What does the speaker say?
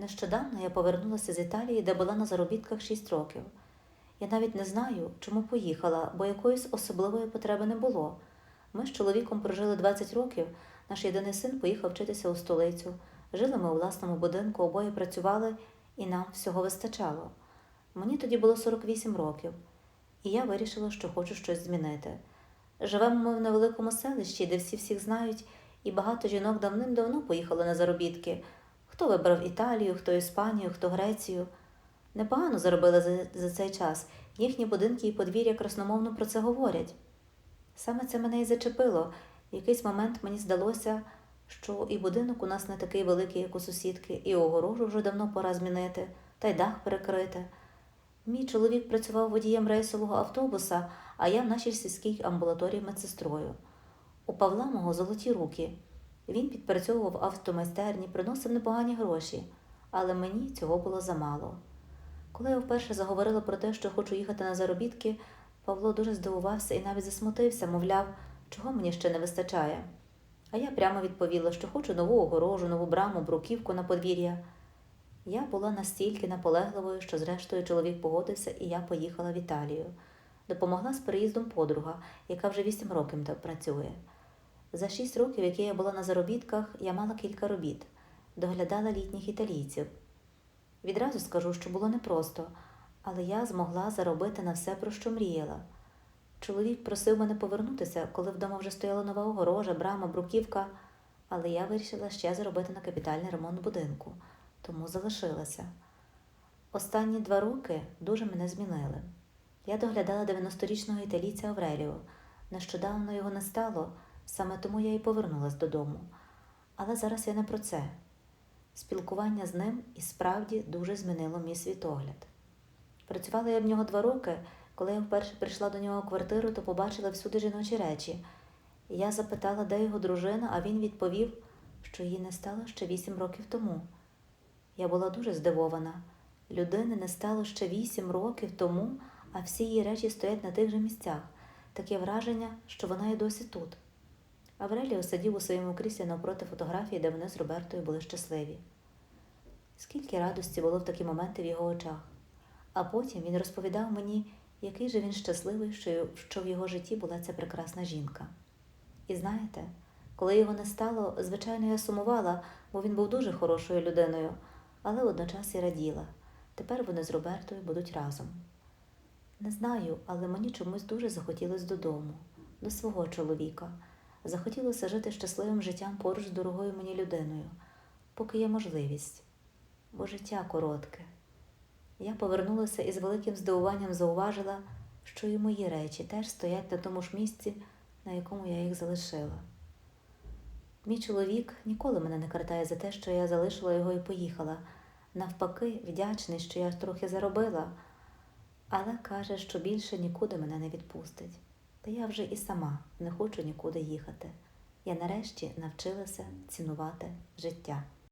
Нещодавно я повернулася з Італії, де була на заробітках 6 років. Я навіть не знаю, чому поїхала, бо якоїсь особливої потреби не було. Ми з чоловіком прожили 20 років, наш єдиний син поїхав вчитися у столицю. Жили ми у власному будинку, обоє працювали, і нам всього вистачало. Мені тоді було 48 років, і я вирішила, що хочу щось змінити. Живемо ми в невеликому селищі, де всі всіх знають, і багато жінок давним-давно поїхали на заробітки. Хто вибрав Італію, хто Іспанію, хто Грецію. Непогано заробили за, за цей час. Їхні будинки і подвір'я красномовно про це говорять. Саме це мене і зачепило. В якийсь момент мені здалося, що і будинок у нас не такий великий, як у сусідки, і огорожу вже давно пора змінити, та й дах перекрити. Мій чоловік працював водієм рейсового автобуса, а я в нашій сільській амбулаторії медсестрою. У Павла мого золоті руки. Він підпрацьовував автомайстерні, приносив непогані гроші, але мені цього було замало. Коли я вперше заговорила про те, що хочу їхати на заробітки, Павло дуже здивувався і навіть засмутився, мовляв, чого мені ще не вистачає. А я прямо відповіла, що хочу нову огорожу, нову браму, бруківку на подвір'я. Я була настільки наполегливою, що зрештою чоловік погодився, і я поїхала в Італію. Допомогла з переїздом подруга, яка вже вісім років працює. За шість років, які я була на заробітках, я мала кілька робіт, доглядала літніх італійців. Відразу скажу, що було непросто, але я змогла заробити на все, про що мріяла. Чоловік просив мене повернутися, коли вдома вже стояла нова огорожа, брама, бруківка, але я вирішила ще заробити на капітальний ремонт будинку, тому залишилася. Останні два роки дуже мене змінили. Я доглядала 90-річного італійця Авреліо. Нещодавно його не стало, саме тому я і повернулась додому. Але зараз я не про це. Спілкування з ним і справді дуже змінило мій світогляд. Працювала я в нього два роки. Коли я вперше прийшла до нього квартиру, то побачила всюди жіночі речі. Я запитала, де його дружина, а він відповів, що її не стало ще вісім років тому. Я була дуже здивована. Людини не стало ще вісім років тому, а всі її речі стоять на тих же місцях. Таке враження, що вона і досі тут. Авреліо сидів у своєму кріслі навпроти фотографії, де вони з Робертою були щасливі. Скільки радості було в такі моменти в його очах. А потім він розповідав мені, який же він щасливий, що в його житті була ця прекрасна жінка. І знаєте, коли його не стало, звичайно, я сумувала, бо він був дуже хорошою людиною, але водночас і раділа. Тепер вони з Робертою будуть разом. Не знаю, але мені чомусь дуже захотілося додому, до свого чоловіка. Захотілося жити щасливим життям поруч з дорогою мені людиною, поки є можливість, бо життя коротке. Я повернулася і з великим здивуванням зауважила, що і мої речі теж стоять на тому ж місці, на якому я їх залишила. Мій чоловік ніколи мене не картає за те, що я залишила його і поїхала. Навпаки, вдячний, що я трохи заробила, але каже, що більше нікуди мене не відпустить. Та я вже і сама не хочу нікуди їхати. Я нарешті навчилася цінувати життя.